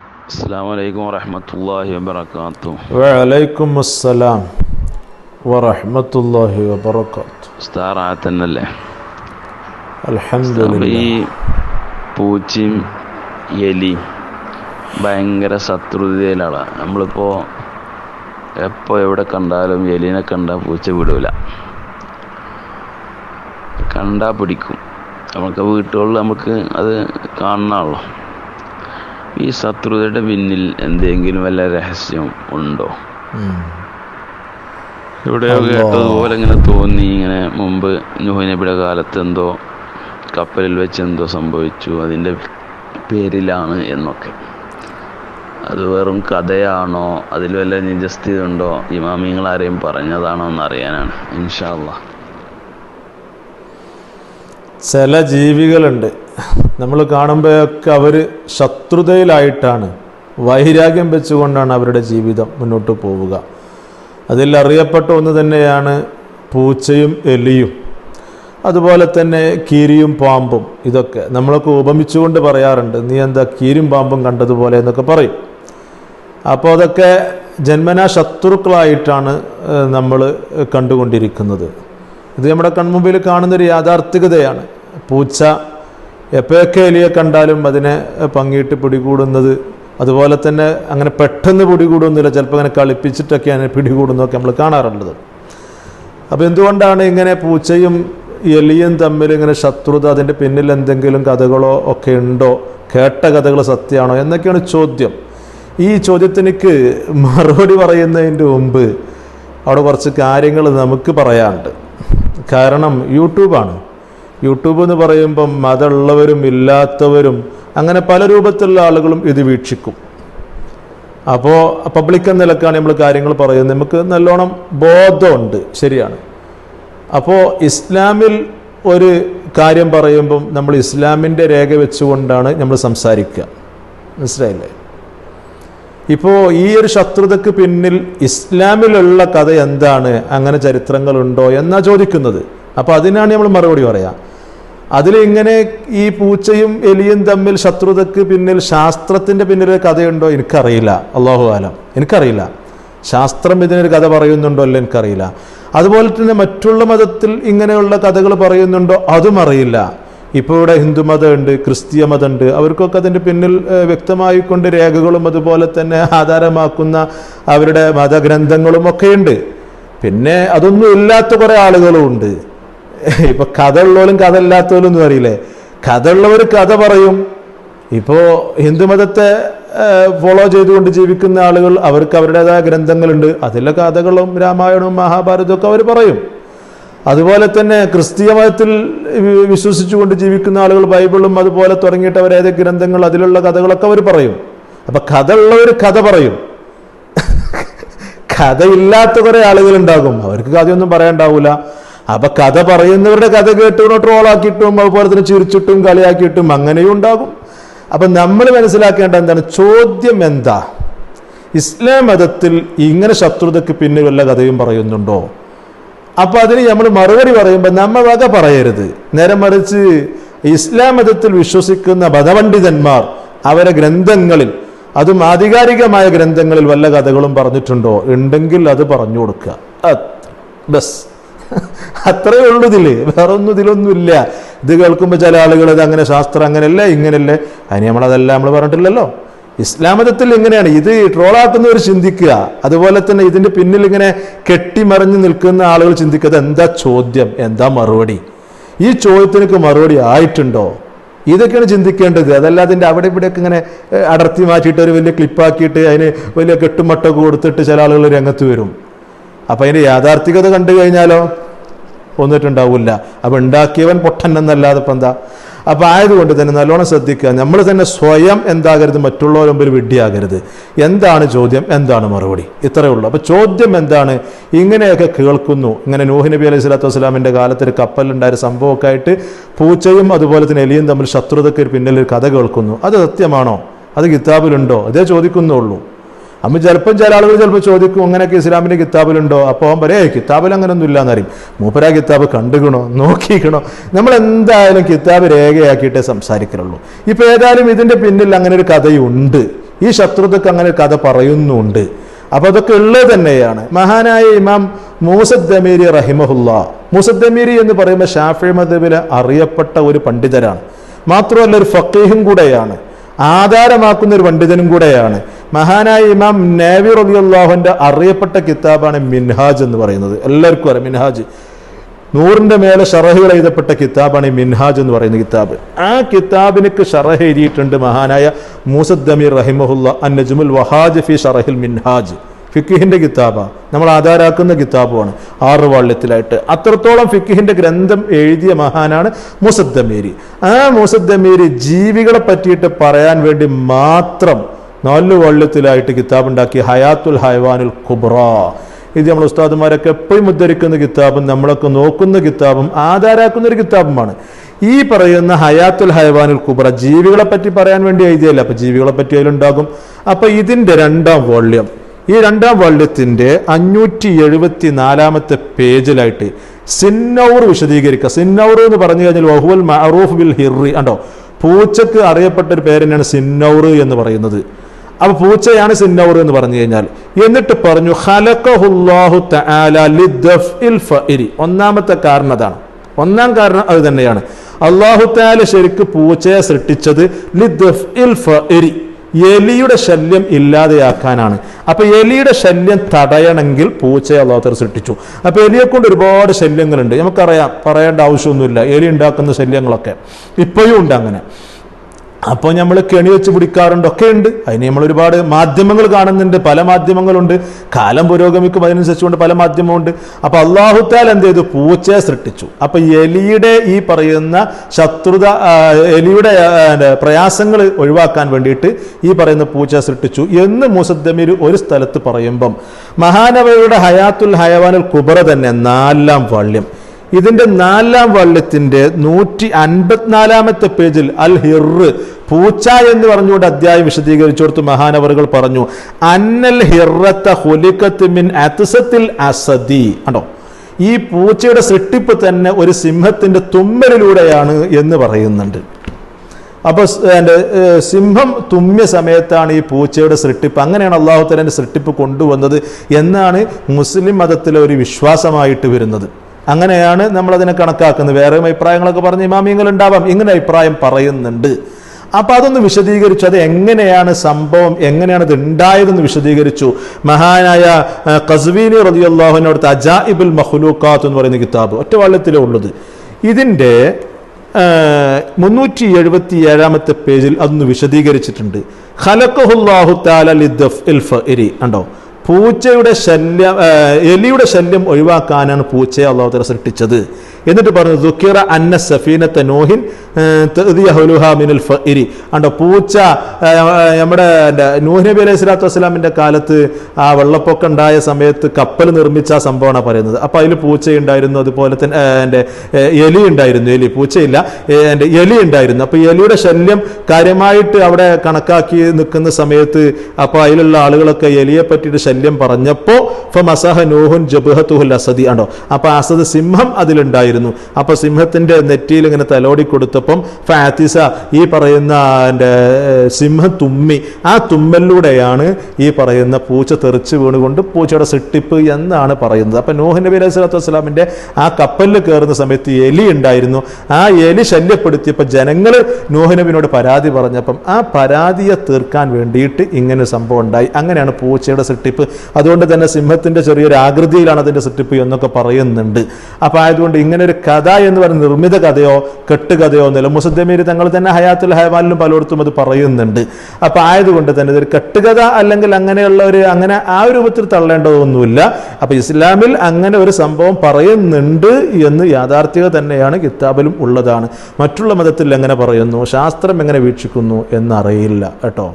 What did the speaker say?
അസ്സാം വലൈക്കും വറഹമത്തല്ലാഹി വാബർക്കാത്തു വലൈക്കും അസ്സലാം വറഹമത്തല്ലാഹി വാബർക്കാത്തു ഉസ്താറാത്തന്നല്ലേ ഈ പൂച്ചയും എലി ഭയങ്കര ശത്രുതയിലാണ്. നമ്മളിപ്പോൾ എപ്പോൾ എവിടെ കണ്ടാലും എലിനെ കണ്ടാൽ പൂച്ച വിടൂല. കണ്ടാൽ പിടിക്കും. നമുക്ക് വീട്ടുകളിൽ നമുക്ക് അത് കാണണമല്ലോ ഈ ശത്രുതയുടെ പിന്നിൽ എന്തെങ്കിലും വല്ല രഹസ്യം ഉണ്ടോ. എവിടെയോ. കേട്ടതുപോലെ ഇങ്ങനെ തോന്നി ഇങ്ങനെ മുമ്പ് നുഹനബിയുടെ കാലത്ത് എന്തോ കപ്പലിൽ വെച്ച് എന്തോ സംഭവിച്ചു അതിന്റെ പേരിലാണ് എന്നൊക്കെ. അത് വെറും കഥയാണോ? അതിൽ വല്ല നിജസ്ഥിത ഉണ്ടോ? ഇമാമിങ്ങൾ ആരെയും പറഞ്ഞതാണോ എന്ന് അറിയാനാണ് ഇൻഷാല്ല ചില ജീവികളുണ്ട്. നമ്മൾ കാണുമ്പോഴൊക്കെ അവർ ശത്രുതയിലായിട്ടാണ് വൈരാഗ്യം വെച്ചുകൊണ്ടാണ് അവരുടെ ജീവിതം മുന്നോട്ട് പോവുക. അതിൽ അറിയപ്പെട്ട ഒന്ന് തന്നെയാണ് പൂച്ചയും എലിയും. അതുപോലെ തന്നെ കീരിയും പാമ്പും. ഇതൊക്കെ നമ്മളൊക്കെ ഉപമിച്ചുകൊണ്ട് പറയാറുണ്ട് നീ എന്താ കീരിയും പാമ്പും കണ്ടതുപോലെ? എന്നൊക്കെ പറയും. അപ്പോൾ അതൊക്കെ ജന്മനാ ശത്രുക്കളായിട്ടാണ് നമ്മൾ കണ്ടുകൊണ്ടിരിക്കുന്നത്. ഇത് നമ്മുടെ കൺമുമ്പിൽ കാണുന്നൊരു യാഥാർത്ഥികതയാണ് പൂച്ച എപ്പോഴൊക്കെ എലിയെ കണ്ടാലും അതിനെ പങ്കിട്ട് പിടികൂടുന്നത് അതുപോലെ തന്നെ അങ്ങനെ പെട്ടെന്ന് പിടികൂടുന്നില്ല ചിലപ്പോൾ അങ്ങനെ കളിപ്പിച്ചിട്ടൊക്കെയാണ് പിടികൂടുന്നതൊക്കെ നമ്മൾ കാണാറുള്ളത്. അപ്പോൾ എന്തുകൊണ്ടാണ് ഇങ്ങനെ പൂച്ചയും എലിയും തമ്മിൽ ഇങ്ങനെ ശത്രുത അതിന്റെ പിന്നിൽ എന്തെങ്കിലും കഥകളോ ഒക്കെ ഉണ്ടോ? കേട്ട കഥകൾ സത്യമാണോ? എന്നൊക്കെയാണ് ചോദ്യം. ഈ ചോദ്യത്തിനിക്ക് മറുപടി പറയുന്നതിന്റെ മുമ്പ് അവിടെ കുറച്ച് കാര്യങ്ങൾ നമുക്ക് പറയാനുണ്ട്. കാരണം യൂട്യൂബാണ്. യൂട്യൂബ് എന്ന് പറയുമ്പം മതമുള്ളവരും ഇല്ലാത്തവരും അങ്ങനെ പല രൂപത്തിലുള്ള ആളുകളും ഇത് വീക്ഷിക്കും. അപ്പോൾ പബ്ലിക് എന്ന നിലക്കാണ് നമ്മൾ കാര്യങ്ങൾ പറയുന്നത്. നമുക്ക് നല്ലോണം ബോധമുണ്ട്. ശരിയാണ്. അപ്പോൾ ഇസ്ലാമിൽ ഒരു കാര്യം പറയുമ്പം നമ്മൾ ഇസ്ലാമിന്റെ രേഖ വെച്ചുകൊണ്ടാണ് നമ്മൾ സംസാരിക്കുക. മനസ്സിലായില്ലേ? ഇപ്പോൾ ഈ ഒരു ശത്രുതയ്ക്ക് പിന്നിൽ ഇസ്ലാമിലുള്ള കഥ എന്താണ്? അങ്ങനെ ചരിത്രങ്ങളുണ്ടോ എന്നാണ് ചോദിക്കുന്നത്. അപ്പോൾ അതിനാണ് നമ്മൾ മറുപടി പറയാം. അതിലിങ്ങനെ ഈ പൂച്ചയും എലിയും തമ്മിൽ ശത്രുതയ്ക്ക് പിന്നിൽ ശാസ്ത്രത്തിന്റെ പിന്നിൽ കഥയുണ്ടോ? എനിക്കറിയില്ല. അള്ളാഹു ആലം എനിക്കറിയില്ല. ശാസ്ത്രം ഇതിനൊരു കഥ പറയുന്നുണ്ടോ അല്ല? എനിക്കറിയില്ല. അതുപോലെ തന്നെ മറ്റുള്ള മതത്തിൽ ഇങ്ങനെയുള്ള കഥകൾ പറയുന്നുണ്ടോ? അതും അറിയില്ല. ഇപ്പോൾ ഇവിടെ ഹിന്ദുമതമുണ്ട് ക്രിസ്തീയ മതമുണ്ട്. അവർക്കൊക്കെ അതിന്റെ പിന്നിൽ വ്യക്തമായി വ്യക്തമായിക്കൊണ്ട് രേഖകളും അതുപോലെ തന്നെ ആധാരമാക്കുന്ന അവരുടെ മതഗ്രന്ഥങ്ങളും ഒക്കെയുണ്ട്. പിന്നെ അതൊന്നും ഇല്ലാത്ത കുറേ ആളുകളും ഉണ്ട്. ഇപ്പൊ കഥ ഉള്ളവരും കഥ ഇല്ലാത്തവരും ഒന്നും അറിയില്ലേ? കഥ ഉള്ളവർ കഥ പറയും ഇപ്പോൾ ഹിന്ദുമതത്തെ ഫോളോ ചെയ്തുകൊണ്ട് ജീവിക്കുന്ന ആളുകൾ അവർക്ക് അവരുടേതായ ഗ്രന്ഥങ്ങളുണ്ട്. അതിലെ കഥകളും രാമായണവും മഹാഭാരതവും ഒക്കെ അവർ പറയും. അതുപോലെ തന്നെ ക്രിസ്തീയ മതത്തിൽ വിശ്വസിച്ചുകൊണ്ട് ജീവിക്കുന്ന ആളുകൾ ബൈബിളും അതുപോലെ തുടങ്ങിയിട്ട് അവരേതൊക്കെ ഗ്രന്ഥങ്ങൾ അതിലുള്ള കഥകളൊക്കെ അവർ പറയും. അപ്പൊ കഥ ഉള്ളവർ കഥ പറയും. കഥയില്ലാത്ത കുറെ ആളുകളുണ്ടാകും അവർക്ക് കഥയൊന്നും പറയാണ്ടാവൂല. അപ്പൊ കഥ പറയുന്നവരുടെ കഥ കേട്ടും ട്രോളാക്കിയിട്ടും അതുപോലെ തന്നെ ചിരിച്ചിട്ടും കളിയാക്കിയിട്ടും അങ്ങനെയും ഉണ്ടാകും. അപ്പൊ നമ്മൾ മനസ്സിലാക്കേണ്ട എന്താണ്? ചോദ്യം എന്താ? ഇസ്ലാം മതത്തിൽ ഇങ്ങനെ ശത്രുതയ്ക്ക് പിന്നെ വല്ല കഥയും പറയുന്നുണ്ടോ? അപ്പൊ അതിന് നമ്മൾ മറുപടി പറയുമ്പോൾ നമ്മൾ വക പറയരുത്. നേരെ മറിച്ച് ഇസ്ലാം മതത്തിൽ വിശ്വസിക്കുന്ന മതപണ്ഡിതന്മാർ അവരെ ഗ്രന്ഥങ്ങളിൽ അതും ആധികാരികമായ ഗ്രന്ഥങ്ങളിൽ വല്ല കഥകളും പറഞ്ഞിട്ടുണ്ടോ? ഉണ്ടെങ്കിൽ അത് പറഞ്ഞു കൊടുക്കുക. ബസ്. അത്രയേ ഉള്ളൂ ഇതിൽ. വേറെ ഒന്നും ഇതിലൊന്നുമില്ല. ഇത് കേൾക്കുമ്പോൾ ചില ആളുകൾ ഇത് അങ്ങനെ ശാസ്ത്രം അങ്ങനെയല്ലേ ഇങ്ങനെയല്ലേ? അതിന് നമ്മളതെല്ലാം നമ്മൾ പറഞ്ഞിട്ടില്ലല്ലോ. ഇസ്ലാം മതത്തിൽ ഇങ്ങനെയാണ്. ഇത് ട്രോളാക്കുന്നവർ ചിന്തിക്കുക. അതുപോലെ തന്നെ ഇതിന്റെ പിന്നിൽ ഇങ്ങനെ കെട്ടിമറിഞ്ഞ് നിൽക്കുന്ന ആളുകൾ ചിന്തിക്കുക. എന്താ ചോദ്യം? എന്താ മറുപടി? ഈ ചോദ്യത്തിനൊക്കെ മറുപടി ആയിട്ടുണ്ടോ? ഇതൊക്കെയാണ് ചിന്തിക്കേണ്ടത്. അതല്ല അതിന്റെ അവിടെ ഇവിടെയൊക്കെ ഇങ്ങനെ അടർത്തി മാറ്റിയിട്ട് ഒരു വലിയ ക്ലിപ്പാക്കിയിട്ട് അതിന് വലിയ കെട്ടുമട്ടൊക്കെ കൊടുത്തിട്ട് ചില ആളുകൾ രംഗത്ത് വരും. അപ്പം അതിന്റെ യാഥാർത്ഥികത കണ്ടു കഴിഞ്ഞാലോ? ഒന്നിട്ടുണ്ടാവില്ല. അപ്പം ഉണ്ടാക്കിയവൻ പൊട്ടൻ എന്നല്ലാതെ ഇപ്പം എന്താ? അപ്പം ആയതുകൊണ്ട് തന്നെ നല്ലോണം ശ്രദ്ധിക്കുക. നമ്മൾ തന്നെ സ്വയം എന്താകരുത് മറ്റുള്ളവരുടെ മുമ്പിൽ വിഡ്ഢിയാകരുത്. എന്താണ് ചോദ്യം? എന്താണ് മറുപടി? ഇത്രയേ ഉള്ളൂ. അപ്പം ചോദ്യം എന്താണ്? ഇങ്ങനെയൊക്കെ കേൾക്കുന്നു. ഇങ്ങനെ നൂഹ് നബി അലൈഹി സ്വലാത്തു വസ്സലാമിന്റെ കാലത്ത് ഒരു കപ്പലുണ്ടായ സംഭവമൊക്കെ ആയിട്ട് പൂച്ചയും അതുപോലെ തന്നെ എലിയും തമ്മിൽ ശത്രുതയ്ക്ക് പിന്നിൽ ഒരു കഥ കേൾക്കുന്നു. അത് സത്യമാണോ? അത് കിതാബിലുണ്ടോ? അതേ ചോദിക്കുന്നുള്ളൂ. അമ്മ ചിലപ്പം ചില ആളുകൾ ചിലപ്പോൾ ചോദിക്കും അങ്ങനെയൊക്കെ ഇസ്ലാമിന്റെ കിതാബിലുണ്ടോ? അപ്പോൾ അവൻ പറയേ കിതാബിൽ അങ്ങനെ ഒന്നും ഇല്ലാന്ന് അറിയും മൂപ്പര കിതാബ് കണ്ടുകണോ നോക്കിക്കണോ? നമ്മൾ എന്തായാലും കിതാബ് രേഖയാക്കിയിട്ടേ സംസാരിക്കുള്ളൂ ഇപ്പൊ ഏതായാലും ഇതിന്റെ പിന്നിൽ അങ്ങനെ ഒരു കഥയുണ്ട്. ഈ ശത്രുതക്ക് അങ്ങനെ ഒരു കഥ പറയുന്നുണ്ട്. അപ്പോൾ അതൊക്കെ ഉള്ളത് തന്നെയാണ്. മഹാനായ ഇമാം മൂസദ്ദമീരി റഹിമഹുല്ല. മൂസദ്ദമീരി എന്ന് പറയുമ്പോൾ ഷാഫി മദബിലെ അറിയപ്പെട്ട ഒരു പണ്ഡിതരാണ്. മാത്രമല്ല ഒരു ഫക്കീഹും കൂടെയാണ്. ആധാരമാക്കുന്ന ഒരു പണ്ഡിതനും കൂടെയാണ്. മഹാനായ ഇമാം നേവി റബിയുള്ളാഹുവിന്റെ അറിയപ്പെട്ട കിതാബാണ് മിൻഹാജ് എന്ന് പറയുന്നത്. എല്ലാവർക്കും അറിയാം മിൻഹാജ്. നൂറിന്റെ മേലെ ഷറഹുകൾ എഴുതപ്പെട്ട കിതാബാണ് ഈ മിൻഹാജ് എന്ന് പറയുന്ന കിതാബ്. ആ കിതാബിനക്ക് ഷറഹ് എഴുതിയിട്ടുണ്ട് മഹാനായ മൂസദ് ദമീർ റഹിമഹുല്ല അൻ നജ്മുൽ വഹാജ് ഫി ഷറഹിൽ മിൻഹാജ്. ഫിക്കിഹിന്റെ കിതാബാണ് നമ്മൾ ആധാരാക്കുന്ന കിതാബുമാണ് ആറ് വാള്യത്തിലായിട്ട്. അത്രത്തോളം ഫിക്കിഹിന്റെ ഗ്രന്ഥം എഴുതിയ മഹാനാണ് മൂസദ്ദമീരി ആ മൂസദ്ദമീരി ജീവികളെ പറ്റിയിട്ട് പറയാൻ വേണ്ടി മാത്രം നാല് വള്ളത്തിലായിട്ട് കിതാബ് ഉണ്ടാക്കി ഹയാത്തുൽ ഹൈവാനുൽ കുബ്ര. ഇത് നമ്മൾ ഉസ്താദുമാരൊക്കെ എപ്പോഴും ഉദ്ധരിക്കുന്ന കിതാബും നമ്മളൊക്കെ നോക്കുന്ന കിതാബും ആധാരാക്കുന്ന ഒരു കിതാബുമാണ്. ഈ പറയുന്ന ഹയാത്തുൽ ഹൈവാനുൽ കുബ്ര ജീവികളെ പറ്റി പറയാൻ വേണ്ടി എഴുതിയല്ല? അപ്പൊ ജീവികളെ പറ്റി അതിലുണ്ടാകും. അപ്പൊ ഇതിന്റെ രണ്ടാം വോള്യം ഈ രണ്ടാം വള്ളത്തിന്റെ അഞ്ഞൂറ്റി എഴുപത്തി നാലാമത്തെ പേജിലായിട്ട് സിന്നൗർ വിശദീകരിക്കുക. സിന്നൗർ എന്ന് പറഞ്ഞു കഴിഞ്ഞാൽ വഹുവൽ മഅറൂഫ് ബിൽ ഹിറി കണ്ടോ? പൂച്ചക്ക് അറിയപ്പെട്ട ഒരു പേര് തന്നെയാണ് സിന്നൗർ എന്ന് പറയുന്നത്. അപ്പൊ പൂച്ചയാണ് സിന്നൗർ എന്ന് പറഞ്ഞു കഴിഞ്ഞാൽ. എന്നിട്ട് പറഞ്ഞു ഒന്നാമത്തെ കാരണം അതാണ്. ഒന്നാം കാരണം അത് തന്നെയാണ്. അള്ളാഹു താല ശരിക്ക് പൂച്ചയെ സൃഷ്ടിച്ചത് എലിയുടെ ശല്യം ഇല്ലാതെയാക്കാനാണ്. അപ്പൊ എലിയുടെ ശല്യം തടയണമെങ്കിൽ പൂച്ചയെ അള്ളാഹുത്തർ സൃഷ്ടിച്ചു. അപ്പൊ എലിയെ കൊണ്ട് ഒരുപാട് ശല്യങ്ങളുണ്ട്. നമുക്കറിയാം പറയേണ്ട ആവശ്യമൊന്നുമില്ല. എലി ഉണ്ടാക്കുന്ന ശല്യങ്ങളൊക്കെ. ഇപ്പോഴും ഉണ്ട് അങ്ങനെ. അപ്പോൾ നമ്മൾ കെണി വെച്ച് പിടിക്കാറുണ്ട്. ഒക്കെ ഉണ്ട് അതിന് നമ്മൾ ഒരുപാട് മാധ്യമങ്ങൾ കാണുന്നുണ്ട്. പല മാധ്യമങ്ങളുണ്ട്. കാലം പുരോഗമിക്കും അതിനനുസരിച്ചുകൊണ്ട് പല മാധ്യമമുണ്ട് അപ്പോൾ അള്ളാഹുത്താൽ എന്ത് ചെയ്തു? പൂച്ചയെ സൃഷ്ടിച്ചു. അപ്പോൾ എലിയുടെ ഈ പറയുന്ന ശത്രുത എലിയുടെ പ്രയാസങ്ങൾ ഒഴിവാക്കാൻ വേണ്ടിയിട്ട് ഈ പറയുന്ന പൂച്ച സൃഷ്ടിച്ചു എന്ന് മുസദ്ദമിർ ഒരു സ്ഥലത്ത് പറയുമ്പം മഹാനവയുടെ ഹയാത്തുൽ ഹയവാനുൽ കുബറ തന്നെ നാലാം വാള്യം ഇതിന്റെ നാലാം വള്ളത്തിന്റെ നൂറ്റി അൻപത്തിനാലാമത്തെ പേജിൽ അൽ ഹിറ് പൂച്ച എന്ന് പറഞ്ഞുകൊണ്ട് അധ്യായം വിശദീകരിച്ചു കൊടുത്ത് മഹാനവറുകൾ പറഞ്ഞു അന്നൽ ഹിറത്ത ഹുലിക്കത്ത് മിൻ അത്സത്തിൽ കണ്ടോ? ഈ പൂച്ചയുടെ സൃഷ്ടിപ്പ് തന്നെ ഒരു സിംഹത്തിന്റെ തുമ്മലിലൂടെയാണ് എന്ന് പറയുന്നുണ്ട്. അപ്പോൾ എന്റെ, സിംഹം തുമ്മിയ സമയത്താണ് ഈ പൂച്ചയുടെ സൃഷ്ടിപ്പ്. അങ്ങനെയാണ് അള്ളാഹു തലന്റെ സൃഷ്ടിപ്പ് കൊണ്ടുവന്നത് എന്നാണ് മുസ്ലിം മതത്തിലെ ഒരു വിശ്വാസമായിട്ട് വരുന്നത്. അങ്ങനെയാണ് നമ്മൾ അതിനെ കണക്കാക്കുന്നത്. വേറെ അഭിപ്രായങ്ങളൊക്കെ പറഞ്ഞ് ഇമാമിയങ്ങൾ ഉണ്ടാവാം ഇങ്ങനെ അഭിപ്രായം പറയുന്നുണ്ട്. അപ്പോൾ അതൊന്ന് വിശദീകരിച്ചു. അത് എങ്ങനെയാണ് സംഭവം? എങ്ങനെയാണ് ഇത് ഉണ്ടായതെന്ന് വിശദീകരിച്ചു. മഹാനായ കസ്വീനി ഖസ്വീനി അജാഇബുൽ മഹ്ലൂക്കാത്ത് എന്ന് പറയുന്ന കിതാബ് ഒറ്റ വള്ളത്തിലേ ഉള്ളത്. ഇതിന്റെ മുന്നൂറ്റി എഴുപത്തി ഏഴാമത്തെ പേജിൽ അതൊന്ന് വിശദീകരിച്ചിട്ടുണ്ട്. ലിദ്ഫഇൽ ഫഇരി കണ്ടോ? പൂച്ചയുടെ ശല്യം എലിയുടെ ശല്യം ഒഴിവാക്കാനാണ് പൂച്ചയെ അള്ളാഹു തആല സൃഷ്ടിച്ചത്. എന്നിട്ട് പറഞ്ഞു ദുഃഖിറ അന്ന സഫീനത്തെ നോഹിൻ മിനൽ ഫഇരി. അണ്ട പൂച്ച നമ്മുടെ നൂഹ് നബി അലൈഹി സ്വലാത്തു വസ്സലാമിന്റെ കാലത്ത് ആ വെള്ളപ്പൊക്കം ഉണ്ടായ സമയത്ത് കപ്പൽ നിർമ്മിച്ച ആ സംഭവമാണ് പറയുന്നത്. അപ്പോൾ അതിൽ പൂച്ചയുണ്ടായിരുന്നു അതുപോലെ തന്നെ എന്റെ എലി ഉണ്ടായിരുന്നു. എലി പൂച്ചയില്ല എന്റെ എലി ഉണ്ടായിരുന്നു. അപ്പോൾ എലിയുടെ ശല്യം കാര്യമായിട്ട് അവിടെ കണക്കാക്കി നിൽക്കുന്ന സമയത്ത് അപ്പോൾ അതിലുള്ള ആളുകളൊക്കെ എലിയെ പറ്റിയിട്ട് ശല്യം പറഞ്ഞപ്പോൾ ഇപ്പം അസഹ നൂഹുൻ ജബുഹത്തുഹുൽ അസദി ആണോ അപ്പോൾ അസദ് സിംഹം അതിലുണ്ടായിരുന്നു. അപ്പോൾ സിംഹത്തിന്റെ നെറ്റിയിൽ ഇങ്ങനെ തലോടി കൊടുത്തപ്പം ഫാത്തിസ ഈ പറയുന്ന എന്റെ സിംഹ തുമ്മി ആ തുമ്മലിലൂടെയാണ് ഈ പറയുന്ന പൂച്ച തെറിച്ച് വീണുകൊണ്ട് പൂച്ചയുടെ സിട്ടിപ്പ് എന്നാണ് പറയുന്നത്. അപ്പം നോഹ് നബി അലൈഹി സ്വലാത്തു വസ്സലാമിന്റെ ആ കപ്പലിൽ കയറുന്ന സമയത്ത് എലി ഉണ്ടായിരുന്നു. ആ എലി ശല്യപ്പെടുത്തിയപ്പോൾ ജനങ്ങൾ നൂഹ് നബിനോട് പരാതി പറഞ്ഞപ്പം ആ പരാതിയെ തീർക്കാൻ വേണ്ടിയിട്ട് ഇങ്ങനെ സംഭവം ഉണ്ടായി. അങ്ങനെയാണ് പൂച്ചയുടെ സിട്ടിപ്പ്. അതുകൊണ്ട് തന്നെ സിംഹത്തിന്റെ ചെറിയൊരു ആകൃതിയിലാണ് അതിന്റെ സിട്ടിപ്പ് എന്നൊക്കെ പറയുന്നുണ്ട്. അപ്പം ആയതുകൊണ്ട് ഇങ്ങനെ ഒരു കഥ എന്ന് പറഞ്ഞ നിർമ്മിത കഥയോ കെട്ടുകഥയോ ഒന്നുമില്ല മുസദ്ദമീർ തങ്ങൾ തന്നെ ഹയാത്തുൽ ഹയവാനിലും പലയിടത്തും അത് പറയുന്നുണ്ട്. അപ്പോൾ ആയതുകൊണ്ട് തന്നെ ഇതൊരു കെട്ടുകഥ അല്ലെങ്കിൽ അങ്ങനെയുള്ള ഒരു അങ്ങനെ ആ ഒരു രൂപത്തിൽ തള്ളേണ്ടതൊന്നുമില്ല. അപ്പോൾ ഇസ്ലാമിൽ അങ്ങനെ ഒരു സംഭവം പറയുന്നുണ്ട് എന്ന് യാഥാർത്ഥ്യത തന്നെയാണ് കിതാബിലും ഉള്ളതാണ്. മറ്റുള്ള മതത്തിൽ എങ്ങനെ പറയുന്നു? ശാസ്ത്രം എങ്ങനെ വീക്ഷിക്കുന്നു എന്നറിയില്ല. കേട്ടോ?